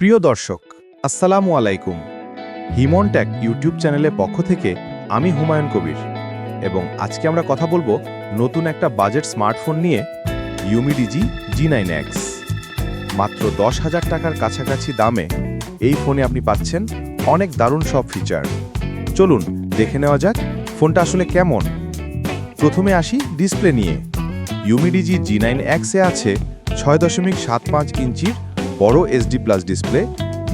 প্রিয় দর্শক, আসসালামু আলাইকুম। হিমন ট্যাক ইউটিউব চ্যানেলের পক্ষ থেকে আমি হুমায়ুন কবির এবং আজকে আমরা কথা বলব নতুন একটা বাজেট স্মার্টফোন নিয়ে ইউমিডিজি জি নাইন এক্স মাত্র দশ হাজার টাকার কাছাকাছি দামে এই ফোনে আপনি পাচ্ছেন অনেক দারুণ সব ফিচার চলুন দেখে নেওয়া যাক ফোনটা আসলে কেমন। প্রথমে আসি ডিসপ্লে নিয়ে। ইউমিডিজি জি নাইন এক্সে আছে ছয় দশমিক সাত পাঁচ ইঞ্চির বড় এসডি প্লাস ডিসপ্লে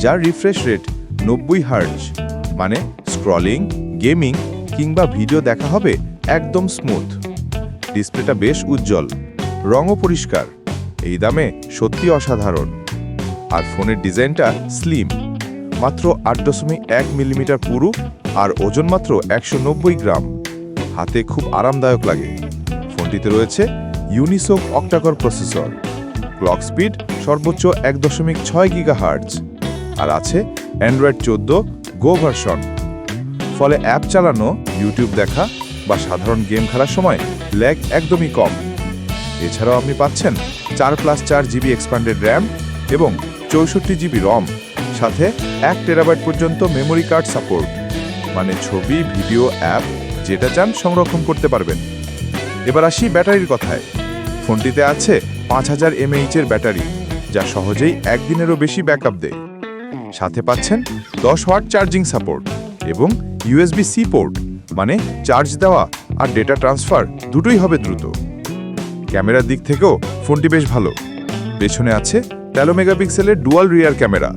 যার রিফ্রেশ রেট নব্বই হার্জ মানে স্ক্রলিং গেমিং কিংবা ভিডিও দেখা হবে একদম স্মুথ ডিসপ্লেটা বেশ উজ্জ্বল, রঙও পরিষ্কার, এই দামে সত্যি অসাধারণ। আর ফোনের ডিজাইনটা স্লিম মাত্র আট দশমিক এক মিলিমিটার পুরু আর ওজন মাত্র একশো নব্বই গ্রাম। হাতে খুব আরামদায়ক লাগে। ফোনটিতে রয়েছে Unisoc octa core processor clock speed সর্বোচ্চ এক দশমিক ছয় গিগা হার্জ আর আছে অ্যান্ড্রয়েড চোদ্দ গো ভার্সন। ফলে অ্যাপ চালানো, ইউটিউব দেখা বা সাধারণ গেম খেলার সময় ল্যাগ একদমই কম। এছাড়াও আপনি পাচ্ছেন চার প্লাস চার জিবি এক্সপান্ডেড র্যাম এবং চৌষট্টি জিবি রম, সাথে এক টেরাবাইট পর্যন্ত মেমোরি কার্ড সাপোর্ট মানে ছবি, ভিডিও, অ্যাপ, যেটা চান সংরক্ষণ করতে পারবেন। এবার আসি ব্যাটারির কথায়। ফোনটিতে আছে পাঁচ হাজার এমএইচের ব্যাটারি, যা সহজেই একদিনেরও বেশি ব্যাকআপ দেয়। সাথে পাচ্ছেন দশ ওয়াট চার্জিং সাপোর্ট এবং ইউএসবি সি পোর্ট মানে চার্জ দেওয়া আর ডেটা ট্রান্সফার দুটোই হবে দ্রুত। ক্যামেরার দিক থেকেও ফোনটি বেশ ভালো। পেছনে আছে তেরো মেগাপিক্সেলের ডুয়াল রিয়ার ক্যামেরা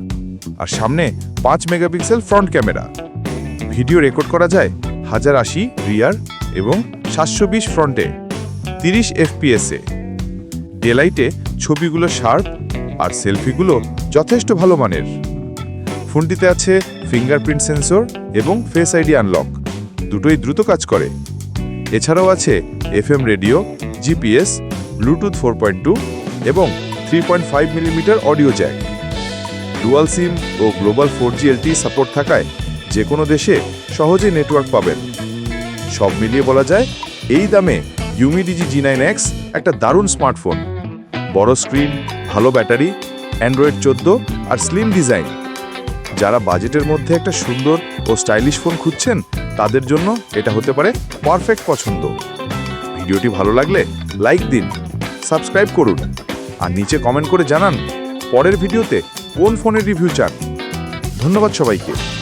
আর সামনে পাঁচ megapixel front camera. Video record করা যায় হাজার আশি রিয়ার এবং সাতশো বিশ ফ্রন্টে, তিরিশ এফপিএসে। ডেলাইটে ছবিগুলো শার্প আর সেলফিগুলো যথেষ্ট ভালো মানের। ফোনটিতে আছে ফিঙ্গারপ্রিন্ট সেন্সর এবং ফেস আইডি আনলক দুটোই দ্রুত কাজ করে। এছাড়াও আছে FM radio GPS Bluetooth four এবং three point five millimetre audio jack dual SIM ও global four G LTE support থাকায় যে কোনো দেশে সহজেই নেটওয়ার্ক পাবেন। সব মিলিয়ে বলা যায়, এই দামে ইউমিডিজি জি নাইন এক্স একটা দারুণ স্মার্টফোন বড় স্ক্রিন ভালো ব্যাটারি অ্যান্ড্রয়েড চোদ্দ আর স্লিম ডিজাইন যারা বাজেটের মধ্যে একটা সুন্দর ও স্টাইলিশ ফোন খুঁজছেন, তাদের জন্য এটা হতে পারে পারফেক্ট পছন্দ। ভিডিওটি ভালো লাগলে লাইক দিন সাবস্ক্রাইব করুন, আর নিচে কমেন্ট করে জানান, পরের ভিডিওতে কোন ফোনের রিভিউ চান। ধন্যবাদ সবাইকে।